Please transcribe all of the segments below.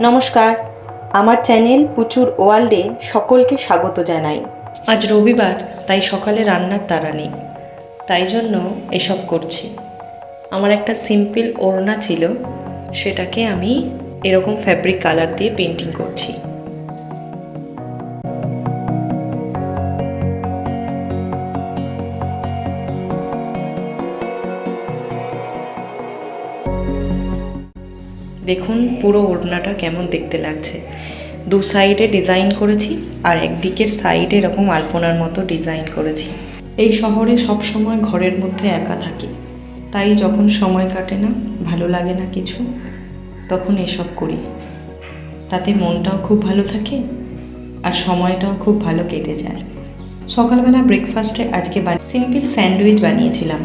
নমস্কার, আমার চ্যানেল পুচুর ওয়ার্ল্ডে সকলকে স্বাগত জানাই। আজ রবিবার, তাই সকালে রান্নার তারা নেই। তাই জন্য এসব করছি। আমার একটা সিম্পল ওড়না ছিল, সেটাকে আমি এরকম ফ্যাব্রিক কালার দিয়ে পেন্টিং করছি। দেখুন পুরো ওড়নাটা কেমন দেখতে লাগছে। দু সাইডে ডিজাইন করেছি আর একদিকের সাইডে এরকম আলপনার মতো ডিজাইন করেছি। এই শহরে সব সময় ঘরের মধ্যে একা থাকি। তাই যখন সময় কাটে না, ভালো লাগে না কিছু, তখন এসব করি। তাতে মনটাও খুব ভালো থাকে আর সময়টাও খুব ভালো কেটে যায়। সকালবেলা ব্রেকফাস্টে আজকে সিম্পল স্যান্ডউইচ বানিয়েছিলাম।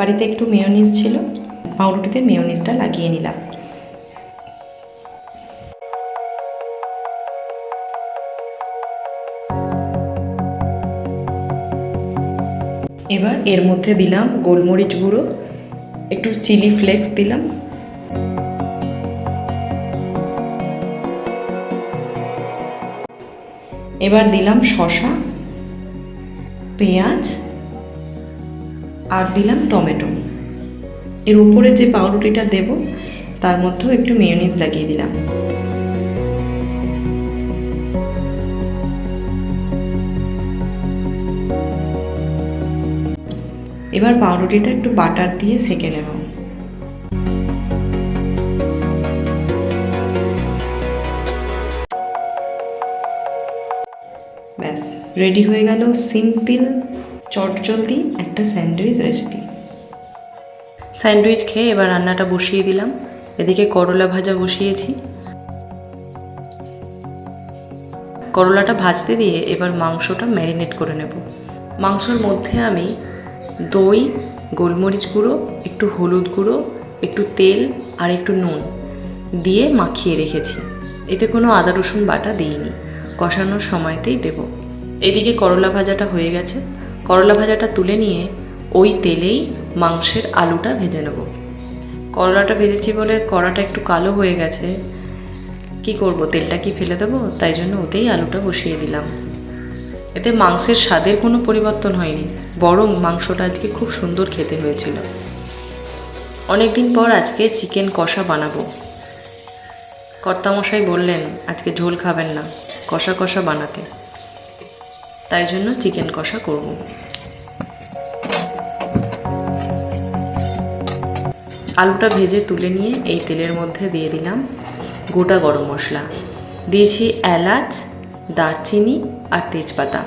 বাড়িতে একটু মেয়োনিজ ছিল, পাউরুটিতে মেয়োনিজটা লাগিয়ে নিলাম। এবার এর মধ্যে দিলাম গোলমরিচ গুঁড়ো, একটু চিলি ফ্লেক্স দিলাম। এবার দিলাম শসা, পেঁয়াজ আর দিলাম টমেটো। এর উপরে যে পাউরুটিটা দেব, তার মধ্যেও একটু মেয়োনিজ লাগিয়ে দিলাম। এবার পাউরুটিটা একটু বাটার দিয়ে সেকে নেব। ব্যাস, রেডি হয়ে গেল সিম্পল চটজলদি একটা স্যান্ডউইচ রেসিপি স্যান্ডউইচ খেয়ে এবার রান্নাটা বসিয়ে দিলাম। এদিকে করলা ভাজা বসিয়েছি। করলাটা ভাজতে দিয়ে এবার মাংসটা ম্যারিনেট করে নেব। মাংসর মধ্যে আমি দই, গোলমরিচ গুঁড়ো, একটু হলুদ গুঁড়ো, একটু তেল আর একটু নুন দিয়ে মাখিয়ে রেখেছি। এতে কোনো আদা রসুন বাটা দিইনি। কষানোর সময়তেই দেব। এদিকে করলা ভাজাটা হয়ে গেছে। করলা ভাজাটা তুলে নিয়ে ওই তেলেই মাংসের আলুটা ভেজে নেব। করলাটা ভেজেছি বলে কড়াটা একটু কালো হয়ে গেছে। কি করব, তেলটা কি ফেলে দেবো? তাই জন্য ওতেই আলুটা বসিয়ে দিলাম। এতে মাংসের স্বাদের কোনো পরিবর্তন হয়নি, বরং মাংসটা আজকে খুব সুন্দর খেতে হয়েছিল। অনেকদিন পর আজকে চিকেন কষা বানাবো। কর্তামশাই বললেন, আজকে ঝোল খাবেন না, কষা কষা বানাতে। তাই জন্য চিকেন কষা করব। আলুটা ভেজে তুলে নিয়ে এই তেলের মধ্যে দিয়ে দিলাম গোটা গরম মশলা। দিয়েছি এলাচ, দারচিনি আর তেজপাতা।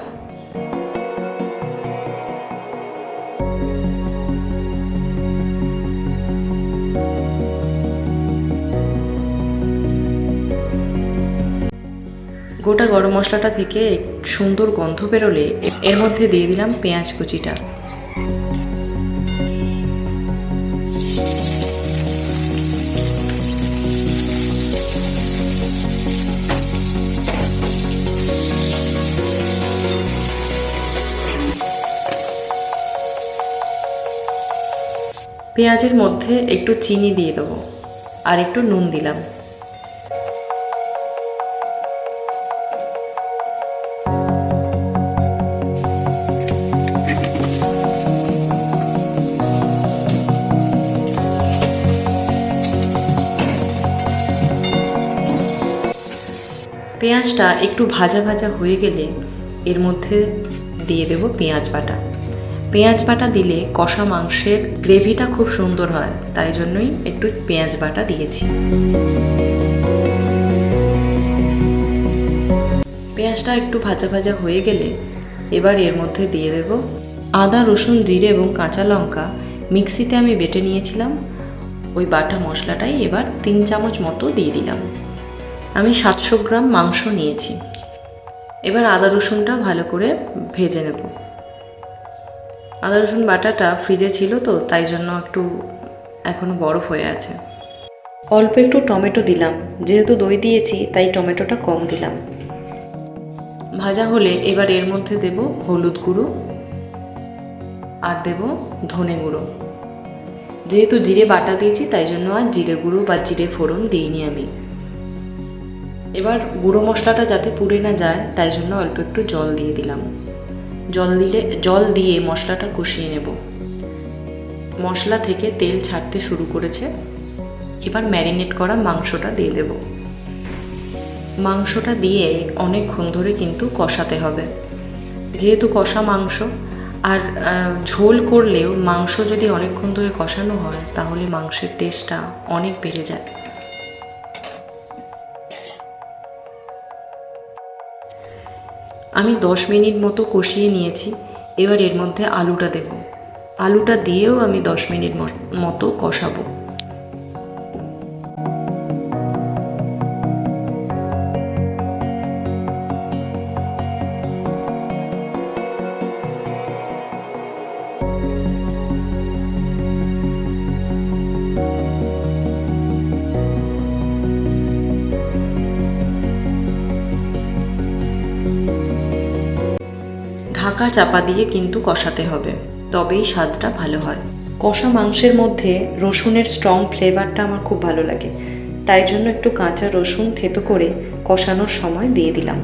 গোটা গরম মশলাটা থেকে সুন্দর গন্ধ বেরোলে এর মধ্যে দিয়ে দিলাম পেঁয়াজ কুচিটা। পেঁয়াজের মধ্যে একটু চিনি দিয়ে দেবো আর একটু নুন দিলাম। পেঁয়াজটা একটু ভাজা ভাজা হয়ে গেলে এর মধ্যে দিয়ে দেব পেঁয়াজ বাটা। পেঁয়াজ বাটা দিলে কষা মাংসের গ্রেভিটা খুব সুন্দর হয়, তাই জন্যই একটু পেঁয়াজ বাটা দিয়েছি। পেঁয়াজটা একটু ভাজা ভাজা হয়ে গেলে এবার এর মধ্যে দিয়ে দেব আদা, রসুন, জিরে এবং কাঁচা লঙ্কা। মিক্সিতে আমি বেটে নিয়েছিলাম, ওই বাটা মশলাটাই এবার তিন চামচ মতো দিয়ে দিলাম। আমি সাতশো গ্রাম মাংস নিয়েছি। এবার আদা রসুনটা ভালো করে ভেজে নেব। আদা রসুন বাটাটা ফ্রিজে ছিল তো, তাই জন্য একটু এখনও বরফ হয়ে আছে। অল্প একটু টমেটো দিলাম। যেহেতু দই দিয়েছি, তাই টমেটোটা কম দিলাম। ভাজা হলে এবার এর মধ্যে দেব হলুদ গুঁড়ো আর দেব ধনে গুঁড়ো। যেহেতু জিরে বাটা দিয়েছি, তাই জন্য আর জিরে গুঁড়ো বা জিরে ফোড়ন দিইনি আমি। এবার গুঁড়ো মশলাটা যাতে পুড়ে না যায়, তাই জন্য অল্প একটু জল দিয়ে দিলাম। জল দিলে, জল দিয়ে মশলাটা কষিয়ে নেব। মশলা থেকে তেল ছাড়তে শুরু করেছে। এবার ম্যারিনেট করা মাংসটা দিয়ে দেব। মাংসটা দিয়ে অনেকক্ষণ ধরে কিন্তু কষাতে হবে। যেহেতু কষা মাংস, আর ঝোল করলেও মাংস যদি অনেকক্ষণ ধরে কষানো হয়, তাহলে মাংসের টেস্টটা অনেক বেড়ে যায়। আমি দশ মিনিট মতো কষিয়ে নিয়েছি, এবার এর মধ্যে আলুটা দেব। আলুটা দিয়েও আমি দশ মিনিট মতো কষাবো। ঢাকা চাপা দিয়ে কিন্তু কষাতে হবে তবেই স্বাদটা ভালো হয়। কষা মাংসের মধ্যে রসুনের স্ট্রং ফ্লেভারটা আমার খুব ভালো লাগে তাই জন্য একটু কাঁচা রসুন থেতো করে কষানোর সময় দিয়ে দিলাম।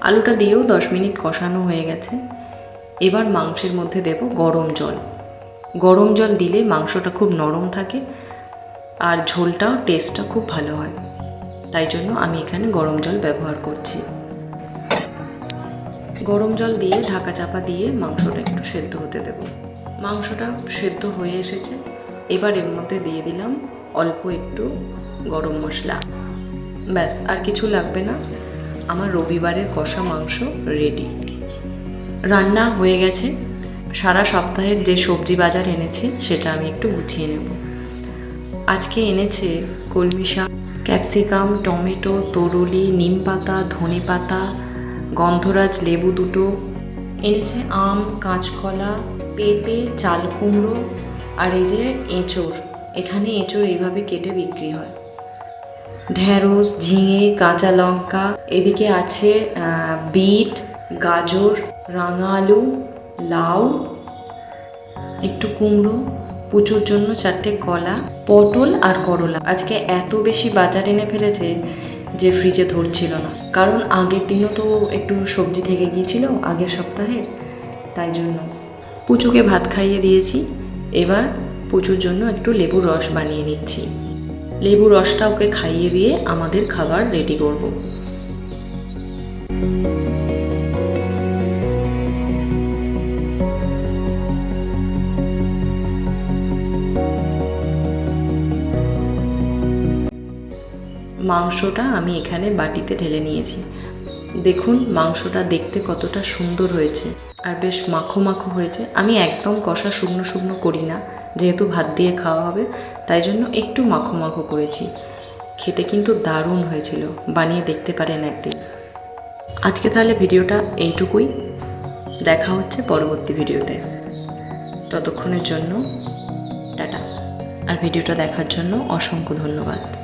আলুটা দিয়েও দশ মিনিট কষানো হয়ে গেছে। এবার মাংসের মধ্যে দেব গরম জল। গরম জল দিলে মাংসটা খুব নরম থাকে আর ঝোলটাও টেস্টটা খুব ভালো হয়। তাই জন্য আমি এখানে গরম জল ব্যবহার করছি। গরম জল দিয়ে, ঢাকা চাপা দিয়ে মাংসটা একটু সেদ্ধ হতে দেব। মাংসটা সেদ্ধ হয়ে এসেছে। এবার এর মধ্যে দিয়ে দিলাম অল্প একটু গরম মশলা। ব্যাস, আর কিছু লাগবে না। আমার রবিবারের কষা মাংস রেডি। রান্না হয়ে গেছে। সারা সপ্তাহের যে সবজি বাজার এনেছে, সেটা আমি একটু গুছিয়ে নেব। আজকে এনেছে কলমি শাক। ক্যাপসিকাম, টমেটো, তরুলি, নিম পাতা, ধনে পাতা, গন্ধরাজ লেবু দুটো, এনেছে আম, কাঁচকলা, পেঁপে, চাল কুমড়ো আর এই যে এঁচড়। এখানে এঁচড় এইভাবে কেটে বিক্রি হয়। ঢ্যাঁড়স ঝিঙে, কাঁচা লঙ্কা, এদিকে আছে বিট, গাজর রাঙা আলু লাউ, একটু কুমড়ো। পুজোর জন্য চারটে কলা, পটল আর করলা। আজকে এত বেশি বাজার এনে ফেলেছে যে ফ্রিজে ধরছিল না। কারণ আগের দিনও তো একটু সবজি থেকে গিয়েছিল, আগের সপ্তাহের তাই জন্য পুচুকে ভাত খাইয়ে দিয়েছি। এবার পুচুর জন্য একটু লেবুর রস বানিয়ে নিচ্ছি। লেবু রসটা ওকে খাইয়ে দিয়ে আমাদের খাবার রেডি করব। মাংসটা আমি এখানে বাটিতে ঢেলে নিয়েছি। দেখুন, মাংসটা দেখতে কতটা সুন্দর হয়েছে। আর বেশ মাখো মাখো হয়েছে। আমি একদম কষা শুকনো শুকনো করি না। যেহেতু ভাত দিয়ে খাওয়া হবে, তাই জন্য একটু মাখো মাখো করেছি। খেতে কিন্তু দারুণ হয়েছিল। বানিয়ে দেখতে পারেন একদিন। আজকে তাহলে ভিডিওটা এইটুকুই। দেখা হচ্ছে পরবর্তী ভিডিওতে। ততক্ষণের জন্য টাটা। আর ভিডিওটা দেখার জন্য অসংখ্য ধন্যবাদ।